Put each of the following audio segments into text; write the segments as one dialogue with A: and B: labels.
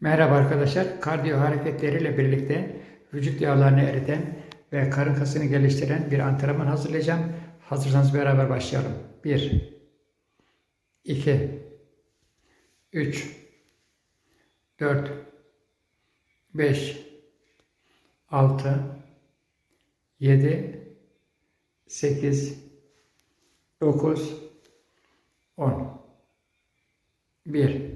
A: Merhaba arkadaşlar. Kardiyo hareketleriyle birlikte vücut yağlarını eriten ve karın kasını geliştiren bir antrenman hazırlayacağım. Hazırsanız beraber başlayalım. 1 2 3 4 5 6 7 8 9 10 1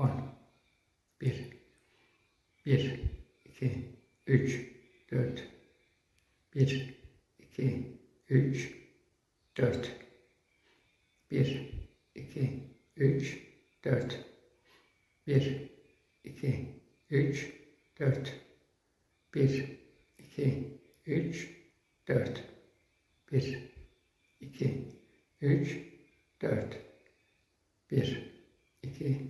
A: 10 1 1 2 3 4 1 2 3 4 1 2 3 4 1 2 3 4 1 2 3 4 1 2 3 4 1 2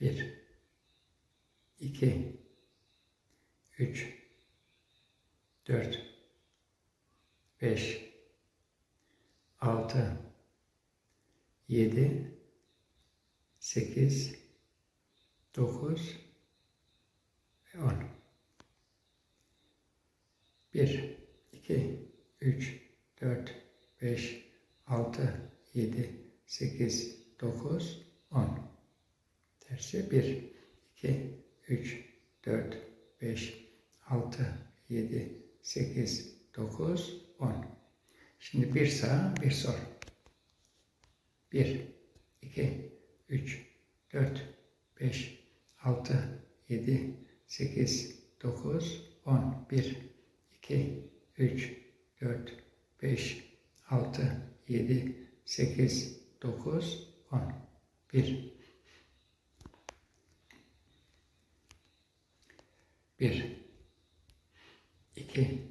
A: bir, iki, üç, dört, beş, altı, yedi, sekiz, dokuz. Ve on. Bir, iki, üç, dört, beş, altı, yedi, sekiz, dokuz, on tersi 1 2 3 4 5 6 7 8 9 10 şimdi bir sağ bir sol 1 2 3 4 5 6 7 8 9 10 1 2 3 4 5 6 7 8 9 10 1 1 2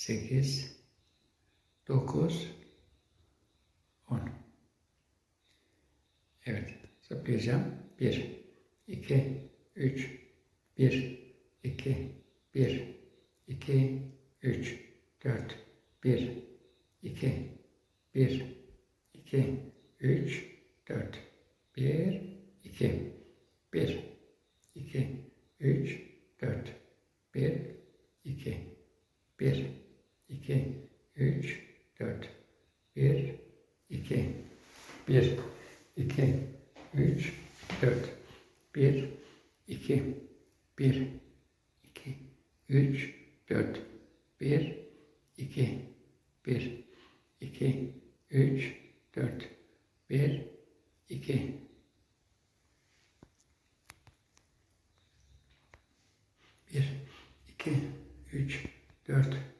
A: 8 9 10 Evet, zıplayacağım. 1 2 3 1 2 1 2 3 4 1 2 1 2 3 4 1 2 1 2 3 4 1 2 1 2 3 4 1 2 1 2 3 4 1 2 1 2 3 4 1 2 1 2 3 4 1 2 1 2 3 4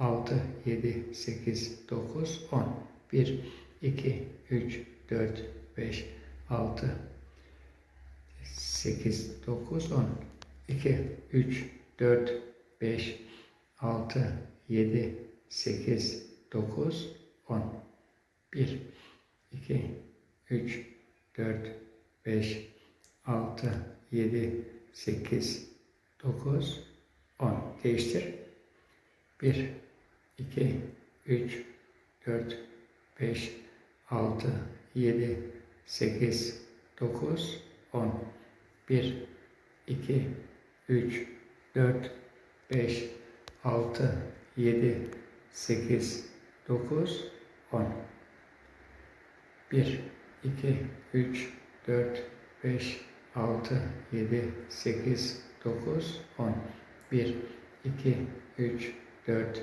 A: altı, yedi, sekiz, dokuz, on. Bir, iki, üç, dört, beş, altı, sekiz, dokuz, on. İki, üç, dört, beş, altı, yedi, sekiz, dokuz, on. Bir, iki, üç, dört, beş, altı, yedi, sekiz, dokuz, on. Değiştir. Bir, iki, üç, dört, beş, altı, yedi, sekiz, dokuz, on. Bir, iki, üç, dört, beş, altı, yedi, sekiz, dokuz, on. Bir, iki, üç, dört, beş, altı, yedi, sekiz, dokuz, on. Bir, iki, üç, dört,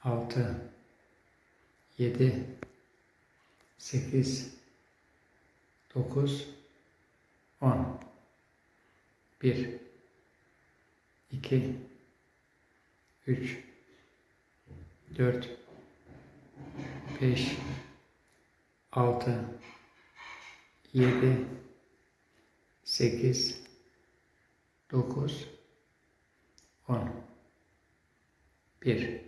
A: 6, 7, 8, 9, 10. 1, 2, 3, 4, 5, 6, 7, 8, 9, 10. 1,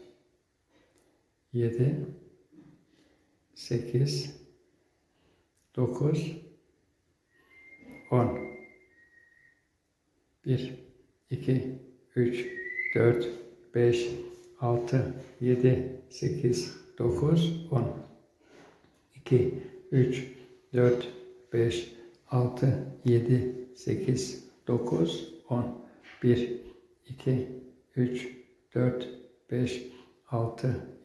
A: 7, 8, 9, 10. 1, 2, 3, 4, 5, 6, 7, 8, 9, 10. 2, 3, 4, 5, 6, 7, 8, 9, 10. 1, 2, 3, 4, 5, 6,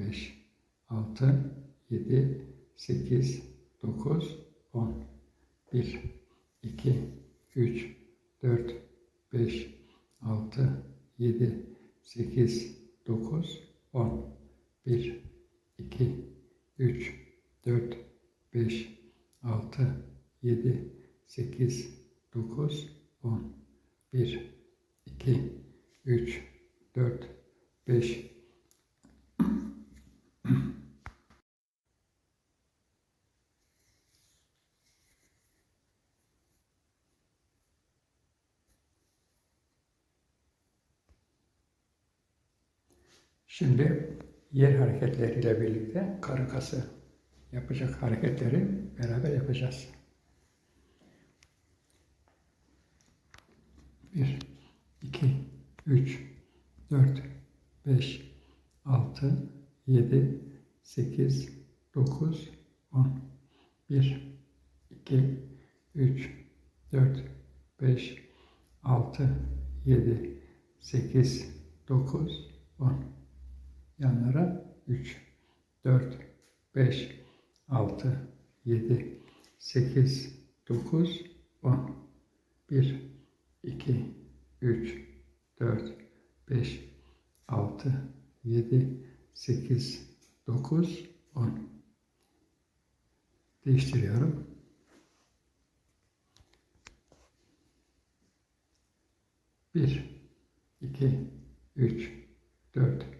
A: 5, 6, 7, 8, 9, 10. 1, 2, 3, 4, 5, 6, 7, 8, 9, 10. 1, 2, 3, 4, 5, 6, 7, 8, 9, 10. 1, 2, 3, 4, 5, Şimdi yer hareketleriyle birlikte karın kası yapacak hareketleri beraber yapacağız. Bir, iki, üç, dört, beş, altı, yedi, sekiz, dokuz, on. Bir, iki, üç, dört, beş, altı, yedi, sekiz, dokuz, on yanlara 3, 4, 5, 6, 7, 8, 9, 10. 1, 2, 3, 4, 5, 6, 7, 8, 9, 10. Değiştiriyorum. Bir, iki, üç, dört,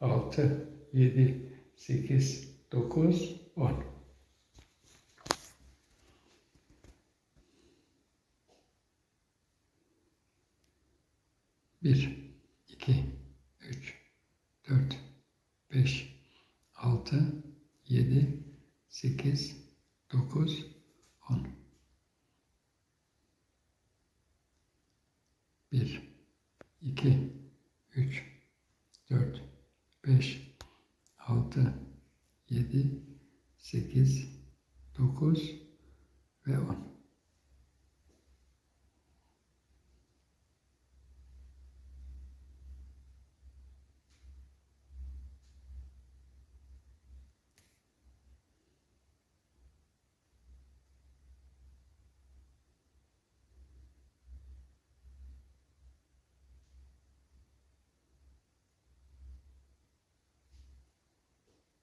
A: 6, 7, 8, 9, 10. Bir, iki, üç, dört, beş, altı, yedi, sekiz, dokuz, on. Bir, iki, üç, dört, 5, 6, 7, 8, 9 ve 10.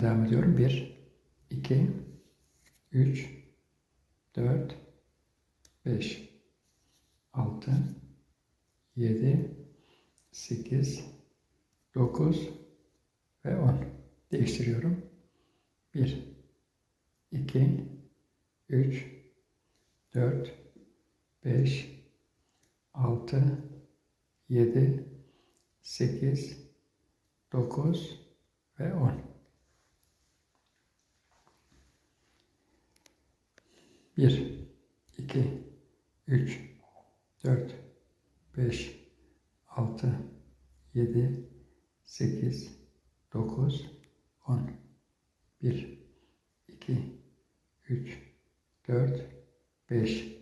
A: Karakastan devam ediyorum. 1, 2, 3, 4, 5, 6, 7, 8, 9 ve 10. Değiştiriyorum. 1, 2, 3, 4, 5, 6, 7, 8, 9 ve 10. 1, 2, 3, 4, 5, 6, 7, 8, 9, 10. 1, 2, 3, 4, 5,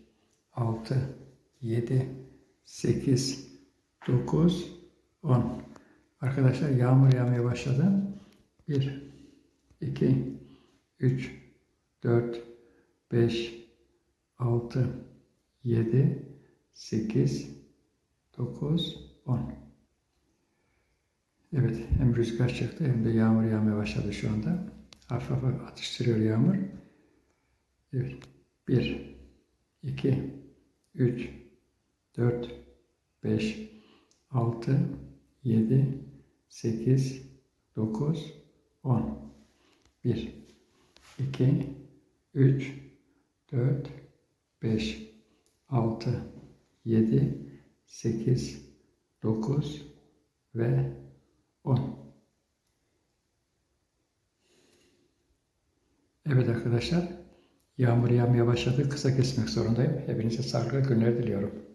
A: 6, 7, 8, 9, 10. Arkadaşlar yağmur yağmaya başladı. 1, 2, 3, 4, 5, 6, 7, 8, 9, 10. Evet, hem rüzgar çıktı hem de yağmur yağmaya başladı şu anda. Hafif hafif atıştırıyor yağmur. Evet, 1, 2, 3, 4, 5, 6, 7, 8, 9, 10. 1, 2, 3, 4, 5, 6, 7, 8, 9 ve 10. Evet arkadaşlar, yağmur yağmaya başladı. Kısa kesmek zorundayım. Hepinize sağlıklı günler diliyorum.